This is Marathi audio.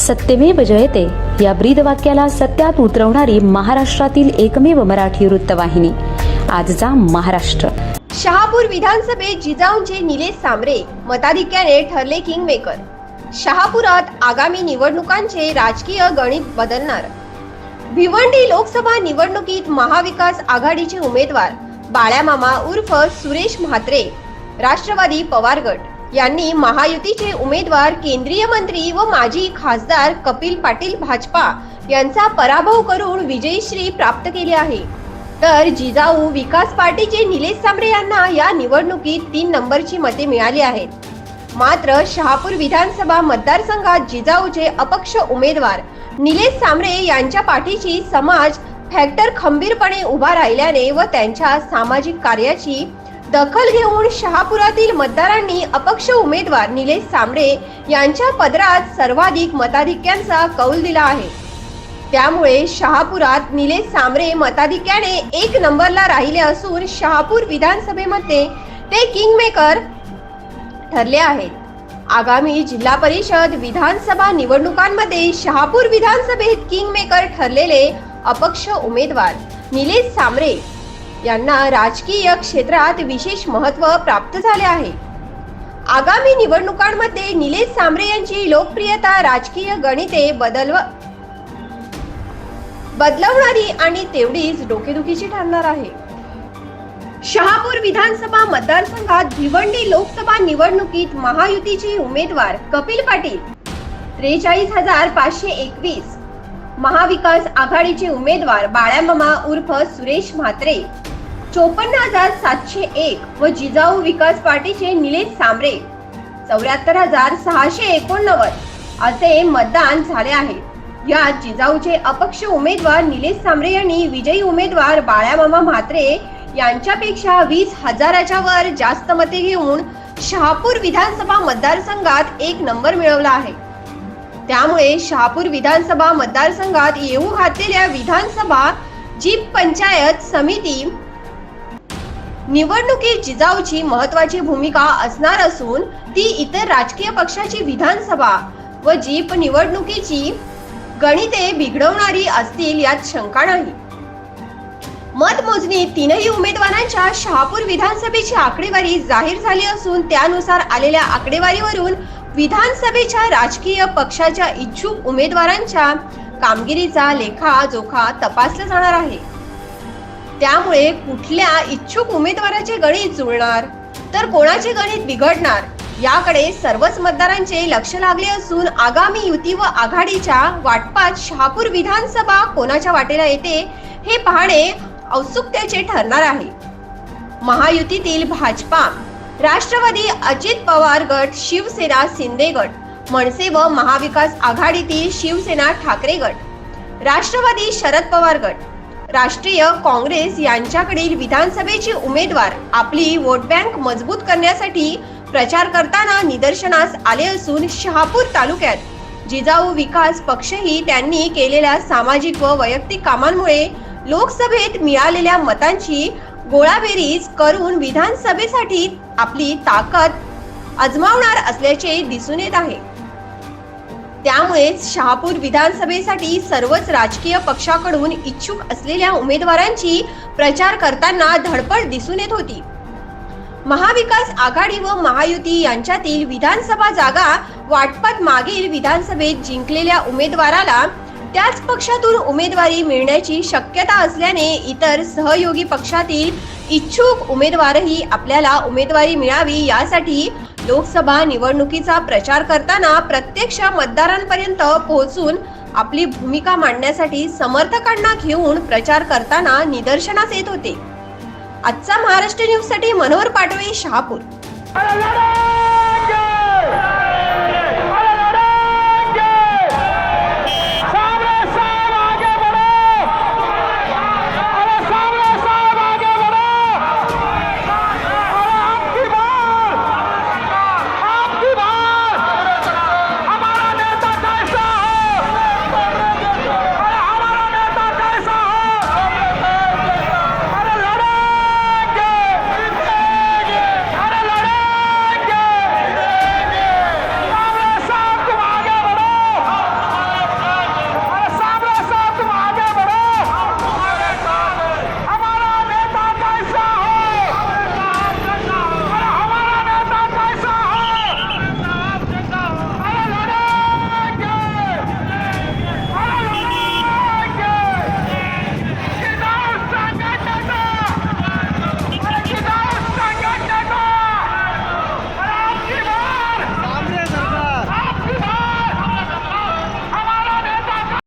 सत्यमेव जयते. या ब्रीद वाक्याला सत्यात उतरवणारी महाराष्ट्रातील एकमेव मराठी वृत्तवाहिनी. आजचा महाराष्ट्र. शहापूर विधानसभेत जिजाऊंचे निलेश सांबरे मताधिक्याने ठरले किंग मेकर शहापुरात आगामी निवडणुकांचे राजकीय गणित बदलणार. भिवंडी लोकसभा निवडणुकीत महाविकास आघाडीचे उमेदवार बाळ्यामामा उर्फ सुरेश म्हात्रे राष्ट्रवादी पवार गट यांनी महायुतीचे उमेदवार केंद्रीय मंत्री व माजी खासदार कपिल पाटील भाजपा यांचा पराभव करून विजयश्री प्राप्त केली आहे. तर जिजाऊ विकास पार्टीचे निलेश सांबरे यांना या निवडणुकीत तीन नंबरची मते मिळाली आहेत. मात्र शहापूर विधानसभा मतदारसंघात जिजाऊचे अपक्ष उमेदवार निलेश सांबरे यांच्या पाठीशी समाज फॅक्टर खंबीरपणे उभा राहिल्याने व त्यांच्या सामाजिक कार्याची दखल घेऊन शहापुरातील मतदारांनी अपक्ष उमेदवार निलेश सांबळे यांच्या पदरात सर्वाधिक मताधिक्यांचा कौल दिला आहे. त्यामुळे शहापुरात निलेश सांबरे मताधिक्याने एक नंबरला राहिले असून शहापूर विधानसभेमध्ये ते किंगमेकर ठरले आहेत. आगामी जिल्हा परिषद विधानसभा निवडणुकांमध्ये शहापूर विधानसभेत किंगमेकर ठरलेले अपक्ष उमेदवार निलेश सांबरे यांना राजकीय क्षेत्रात विशेष महत्त्व प्राप्त झाले आहे. आगामी निवडणुकांमध्ये निलेश सांबरे यांची लोकप्रियता राजकीय गणिते बदलव बदलवणारी आणि तेवढीच डोकेदुखीची ठरणार आहे. शहापूर विधानसभा मतदारसंघात भिवंडी लोकसभा निवडणुकीत महायुतीचे उमेदवार कपिल पाटील त्रेचाळीस हजार पाचशे एकवीस. महाविकास आघाडीचे उमेदवार बाळ्यामामा उर्फ सुरेश म्हात्रे चोपन्न हजार सातशे एक व जिजाऊ विकास पार्टीचे निलेश सांबरे चौऱ्याहत्तर हजार सहाशे एकोणनव्वद असे मतदान झाले आहे. यात जिजाऊचे अपक्ष उमेदवार निलेश सांबरे यांनी विजयी उमेदवार बाळ्यामामा म्हात्रे यांच्यापेक्षा वीस हजाराच्या वर जास्त मते घेऊन शहापूर विधानसभा मतदारसंघात एक नंबर मिळवला आहे. त्यामुळे शहापूर विधानसभा मतदारसंघात येऊ घातलेल्या विधानसभा जीप पंचायत समिती निवडणुकीत जिजाऊची महत्वाची भूमिका असणार असून ती इतर राजकीय पक्षाची विधानसभा व जीप निवडणुकीची गणिते बिघडवणारी असतील यात शंका नाही. मतमोजणी तीनही उमेदवारांच्या शहापूर विधानसभेची आकडेवारी जाहीर झाली असून त्यानुसार आलेल्या आकडेवारीवरून विधानसभेच्या राजकीय पक्षाच्या इच्छुक उमेदवारांच्या कामगिरीचा लेखा जोखा तपासला जाणार आहे. त्यामुळे कुठल्या इच्छुक उमेदवाराचे गणित जुळणार तर कोणाचे गणित बिघडणार? याकडे सर्वच मतदारांचे लक्ष लागले असून आगामी युती व आघाडीच्या वाटपात शहापूर विधानसभा कोणाच्या वाटेला येते हे पाहणे औत्सुकतेचे ठरणार आहे. महायुतीतील भाजपा राष्ट्रवादी अजित पवार गट शिवसेना शिंदे गट मनसे व महाविकास आघाडीतील शिवसेना ठाकरे गट राष्ट्रवादी शरद पवार गट राष्ट्रीय काँग्रेस यांच्याकडील विधानसभेची उमेदवार आपली वोट बँक मजबूत करण्यासाठी प्रचार करताना निदर्शनास आले असून शहापूर तालुक्यात जिजाऊ विकास पक्षही त्यांनी केलेल्या सामाजिक व वैयक्तिक कामांमुळे लोकसभेत मिळालेल्या मतांची गोळाबेरीज करून विधानसभेसाठी आपली ताकद अजमावणार असल्याचे दिसून येत आहे. त्यामुळेच शहापूर विधानसभेसाठी सर्वच राजकीय पक्षाकडून इच्छुक असलेल्या उमेदवारांची प्रचार करताना धडपड दिसून येत होती. महाविकास आघाडी व महायुती यांच्यातील विधानसभा जागा वाटपात मागील विधानसभेत जिंकलेल्या उमेदवाराला त्याच पक्षातून उमेदवारी मिळण्याची शक्यता असल्याने इतर सहयोगी पक्षातील इच्छुक उमेदवारही आपल्याला उमेदवारी मिळावी यासाठी लोकसभा निवडणुकीचा प्रचार करताना प्रत्यक्ष मतदारांपर्यंत पोहोचून आपली भूमिका मांडण्यासाठी समर्थकांना घेऊन प्रचार करताना निदर्शनास येत होते. आजचा महाराष्ट्र न्यूजसाठी मनोहर पाटवे शहापूर.